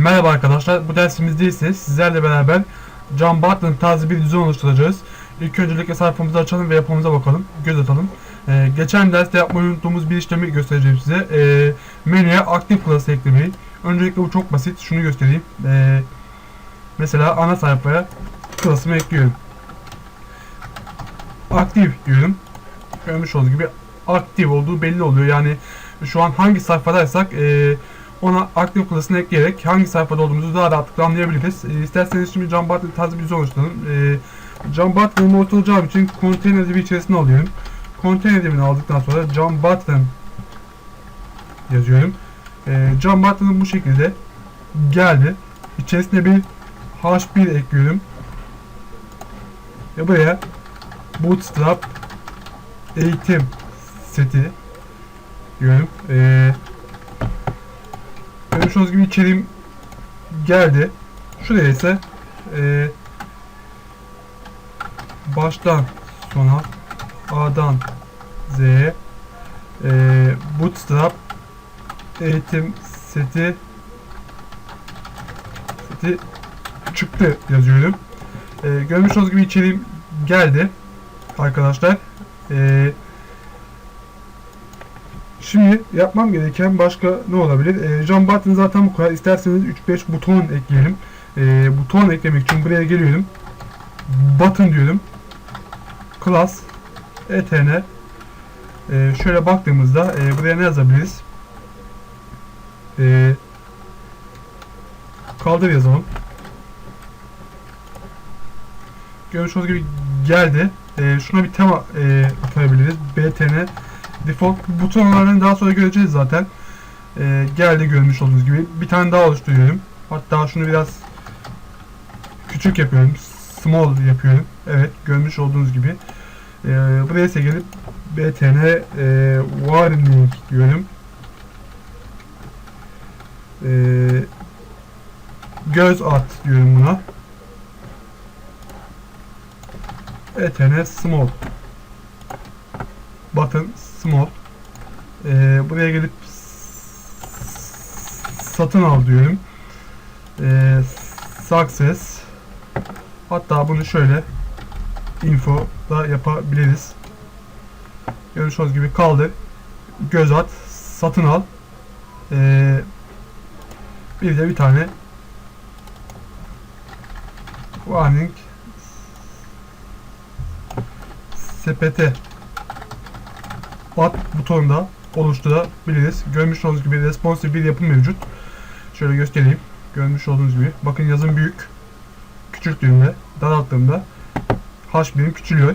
Merhaba arkadaşlar, bu dersimizde ise sizlerle beraber John Barton'ın tarzı bir düzen oluşturacağız. İlk öncelikle sayfamızı açalım ve yapımıza bakalım, göz atalım. Ee, geçen derste yapmayı unuttuğumuz bir işlemi göstereceğim size. Ee, menüye aktif klası eklemeyi. Öncelikle bu çok basit, şunu göstereyim. Ee, mesela ana sayfaya klasımı ekliyorum. Aktif diyorum. Görmüş olduğunuz gibi aktif olduğu belli oluyor. Yani şu an hangi sayfadaysak eee ona aktif klasını ekleyerek hangi sayfada olduğumuzu daha rahatlıkla anlayabiliriz. E, isterseniz şimdi Barton tarzı bir oluşturalım. E, John Barton'ı oluşturacağım için container dibi içerisine alıyorum. Container dibini aldıktan sonra John Barton yazıyorum. E, John Barton'ın bu şekilde geldi. İçerisine bir H1 ekliyorum. Ve buraya Bootstrap eğitim seti diyorum. Eee Olduğunuz gibi içeriğim geldi. Şuraya ise e, baştan sona A'dan Z'ye e, Bootstrap eğitim seti seti çıktı yazıyorum. E, görmüş olduğunuz gibi içeriğim geldi arkadaşlar. Eee yapmam gereken başka ne olabilir? E, John Button zaten bu kadar. İsterseniz 3-5 buton ekleyelim. E, buton eklemek için buraya geliyorum. Button diyorum. Class etn e, şöyle baktığımızda e, buraya ne yazabiliriz? E, kaldır yazalım. Görmüş olduğunuz gibi geldi. E, şuna bir tema e, atabiliriz. btn Default butonlarını daha sonra göreceğiz zaten. Ee, geldi görmüş olduğunuz gibi. Bir tane daha oluşturuyorum. Hatta şunu biraz küçük yapıyorum. Small yapıyorum. Evet görmüş olduğunuz gibi. Ee, buraya ise gelip btn e, warning diyorum. Ee, göz at diyorum buna. btn small button small. Ee, buraya gelip satın al diyorum ee, success. Hatta bunu şöyle info da yapabiliriz. Görmüş olduğunuz gibi kaldır göz at satın al. Ee, bir de bir tane warning sepete at butonunda oluşturabiliriz. Görmüş olduğunuz gibi responsive bir yapı mevcut. Şöyle göstereyim. Görmüş olduğunuz gibi. Bakın yazım büyük. Küçülttüğümde, daralttığımda H1'im küçülüyor.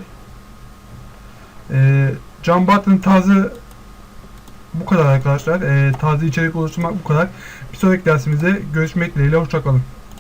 Ee, John Button tarzı bu kadar arkadaşlar. Ee, tarzı içerik oluşturmak bu kadar. Bir sonraki dersimizde görüşmek dileğiyle. Hoşçakalın.